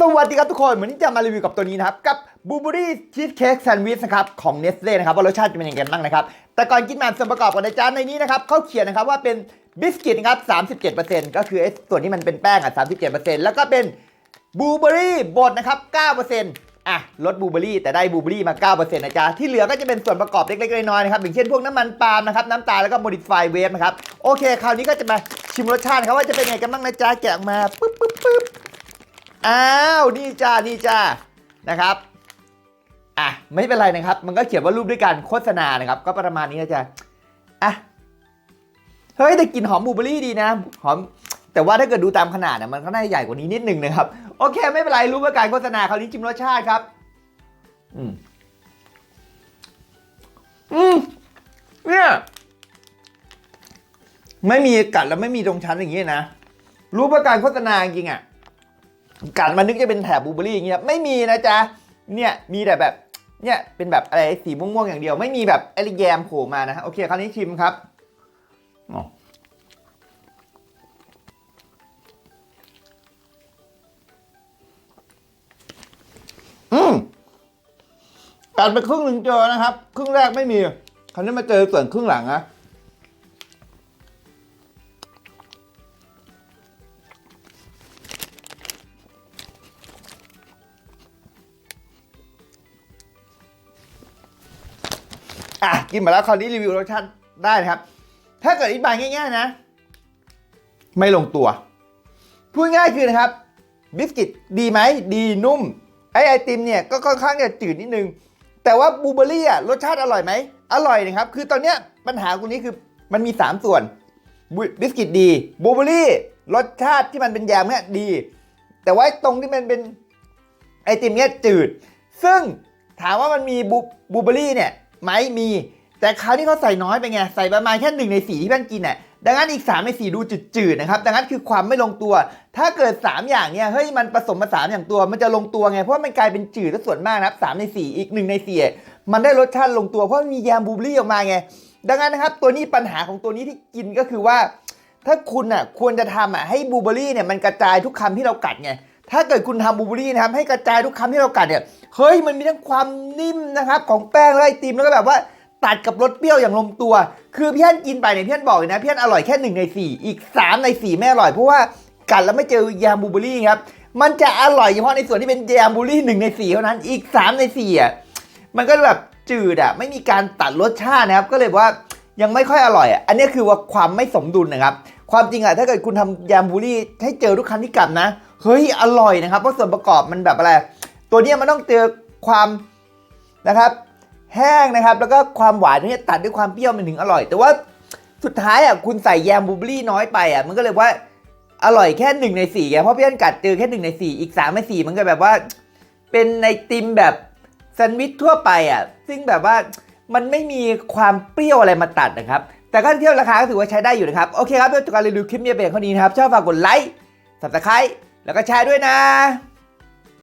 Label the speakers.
Speaker 1: สวัสดีครับทุกคนวันนี้จะมารีวิวกับตัวนี้นะครับ กับบูเบอรี่ชีสเค้กแซนด์วิชนะครับของเนสเล่นะครับ ว่ารสชาติจะเป็นยังไงบ้างนะครับ แต่ก่อนกินมาส่วนประกอบของในจานในนี้นะครับเขาเขียนนะครับว่าเป็นบิสกิตนะครับ37%ก็คือไอ้ส่วนที่มันเป็นแป้งอะ37%แล้วก็เป็นบูเบอรี่บดนะครับ9%อะลดบูเบอรี่แต่ได้บูเบอรี่มา9%นะจ๊ะที่เหลือก็จะเป็นส่วนประกอบเล็กๆน้อยๆนะครับอย่างเช่นพวกน้ำมันปาล์มนะครับน้ำตาลแล้วก็โมดิฟายเวฟนะครับโอเค คราวนี้ก็จะมาชิมรสชาติครับว่าจะเป็นยังไงกันบ้างนะจ๊ะแกะออกมาปึ๊บปึ๊บปึ๊บ อ้าวนี่จ้านี่จ้านะครับอะไม่เป็นไรนะครับ มันก็เขียนว่ารูปด้วยการโฆษณานะครับ ก็ประมาณนี้นะจ๊ะอะเฮ้ยแต่กลิ่นหอมบลูเบอรี่ดีนะหอมแต่ว่าถ้าเกิดดูตามขนาดนะมันก็น่าจะใหญ่กว่านี้นิดนึงนะครับ โอเค ไม่เป็นไรรู้ว่าการโฆษณาคราวนี้จิ้มรสชาติครับ อืมอืมเนี่ยไม่มีกัดแล้วไม่มีตรงชั้นอย่างนี้นะ รู้ว่าการโฆษณาจริงอะ กัดมันนึกจะเป็นแถบบูเบอรี่อย่างเงี้ยไม่มีนะจ๊ะเนี่ยมีแต่แบบเนี่ยเป็นแบบอะไรสีม่วงๆอย่างเดียว ไม่มีแบบไอ้แยมโผล่มานะฮะโอเคคราวนี้ชิมครับอ๋ออืมกัดไปครึ่งหนึ่งเจอนะครับ ครึ่งแรกไม่มีคราวนี้มาเจอส่วนครึ่งหลังนะ อะกินมาแล้วคราวนี้รีวิวรสชาติได้นะครับ ถ้าเกิดอธิบายง่าย ๆ นะ ไม่ลงตัว พูดง่ายคือนะครับบิสกิตดีไหมดีนุ่ม ไอไอติมเนี่ยก็ค่อนข้างจะจืดนิดนึง แต่ว่าบลูเบอร์รี่อะรสชาติอร่อยไหมอร่อยนะครับ คือตอนเนี้ยปัญหาตรงนี้คือมันมี 3 ส่วนบิบิสกิตดีบลูเบอร์รี่รสชาติที่มันเป็นแยมเนี่ยดี แต่ว่าตรงที่มันเป็นไอติมเนี่ยจืด ซึ่งถามว่ามันมีบูบลูเบอร์รี่เนี่ย ไหมมี แต่คราวนี้เขาใส่น้อยไปไง ใส่ประมาณแค่หนึ่งในสีที่เพื่อนกินน่ะดังนั้นอีก 3 ในสีดูจืดๆนะครับ ดังนั้นคือความไม่ลงตัว ถ้าเกิด 3 อย่างเนี่ยเฮ้ยมันผสมผสานอย่างตัว มันจะลงตัวไง เพราะมันกลายเป็นจืดซะส่วนมากนะครับสามใน 4 อีก 1 ใน 4 มันได้รสชาติลงตัวเพราะมีแยมบูเบอรี่ออกมาไง ดังนั้นนะครับตัวนี้ปัญหาของตัวนี้ที่กินก็คือว่า ถ้าคุณอะควรจะทำอะให้บูเบอร์รี่เนี่ยมันกระจายทุกคำที่เรากัดไง ถ้าเกิดคุณทำบูเบอรี่นะครับให้กระจายทุกคำที่เรากัดเนี่ยเฮ้ยมันมีทั้งความนิ่มนะครับของแป้งและไอติมแล้วก็แบบว่าตัดกับรสเปรี้ยวอย่างลงตัว คือพี่ฮันกินไปเนี่ยพี่ฮันบอกเลยนะพี่ฮันอร่อยแค่หนึ่งในสี่อีกสามในสี่ไม่อร่อย เพราะว่ากัดแล้วไม่เจอยามบูเบอรี่ครับมันจะอร่อยเฉพาะในส่วนที่เป็นยามบูเบอรี่หนึ่งในสี่เท่านั้นอีกสามในสี่อะมันก็แบบจืดอะไม่มีการตัดรสชาตินะครับก็เลยว่ายังไม่ค่อยอร่อยอะอันนี้คือว่าความไม่สมดุลนะครับความจริงอะถ้าเกิดคุณทำยามบูรี่ให้เจอทุกครั้งที่กัดนะ เฮ้ยอร่อยนะครับเพราะส่วนประกอบมันแบบอะไร ตัวเนี้ยมันต้องเจอความนะครับแห้งนะครับ แล้วก็ความหวานเนี่ยตัดด้วยความเปรี้ยวมันถึงอร่อย แต่ว่าสุดท้ายอะคุณใส่แยมบูเบอรี่น้อยไปอะมันก็เลยว่าอร่อยแค่หนึ่งในสี่ไงเพราะพี่อันกัดเจอแค่หนึ่งในสี่อีกสามในสี่มันก็แบบว่า เป็นในติมแบบแซนด์วิชทั่วไปอะซึ่งแบบว่ามันไม่มีความเปรี้ยวอะไรมาตัดนะครับ แต่ก็เทียบราคาก็ถือว่าใช้ได้อยู่นะครับ โอเคครับเพื่อการรีวิวคลิปนี้เป็นเท่านี้นะครับ ชอบฝากกดไลค์ subscribe แล้วก็แชร์ด้วยนะ